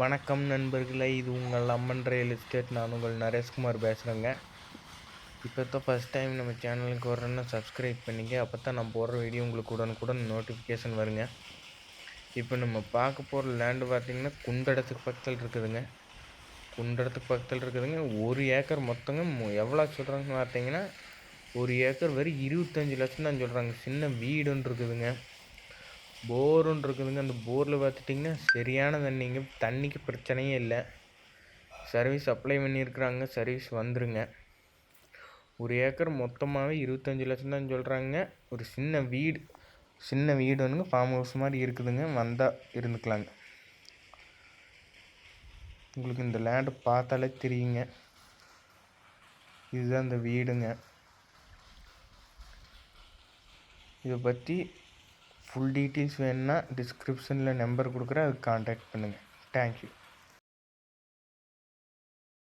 வணக்கம் நண்பர்களே இது உங்கள் அம்மன் ரியல் எஸ்டேட் நான் உங்கள் நரேஷ்குமார் பேசுகிறேங்க இப்போ தான் ஃபஸ்ட் டைம் நம்ம சேனலுக்கு வர்றேன்னா சப்ஸ்கிரைப் பண்ணிக்க அப்போ தான் நான் போடுற வீடியோ உங்களுக்கு உடனுக்குடன் நோட்டிஃபிகேஷன் வருங்க. இப்போ நம்ம பார்க்க போகிற லேண்டு பார்த்திங்கன்னா குண்டடத்துக்கு பக்கத்தில் இருக்குதுங்க. குண்டடத்துக்கு பக்கத்தில் இருக்குதுங்க. ஒரு ஏக்கர் மொத்தங்க எவ்வளோ சொல்கிறாங்கன்னு பார்த்தீங்கன்னா ஒரு ஏக்கர் வெறும் இருபத்தஞ்சி லட்சம் தான் சொல்கிறாங்க சின்ன வீடுன்னு இருக்குதுங்க. போருன்னு இருக்குதுங்க. அந்த போரில் பார்த்துட்டிங்கன்னா சரியான தண்ணிங்க. தண்ணிக்கு பிரச்சனையே இல்லை. சர்வீஸ் அப்ளை பண்ணியிருக்கிறாங்க. சர்வீஸ் வந்துருங்க. ஒரு ஏக்கர் மொத்தமாகவே இருபத்தஞ்சி லட்சம் தான் சொல்கிறாங்க ஒரு சின்ன வீடு சின்ன வீடு வந்துங்க ஃபார்ம் ஹவுஸ் மாதிரி இருக்குதுங்க. வந்தால் இருந்துக்கலாங்க. உங்களுக்கு இந்த லேண்டு பார்த்தாலே தெரியுங்க. இதுதான் இந்த வீடுங்க. இதை பற்றி ஃபுல் டீட்டெயில்ஸ் வேணும்னா டிஸ்கிரிப்ஷனில் நம்பர் கொடுக்குறேன் அதுக்கு காண்டாக்ட் பண்ணுங்கள் தேங்க்யூ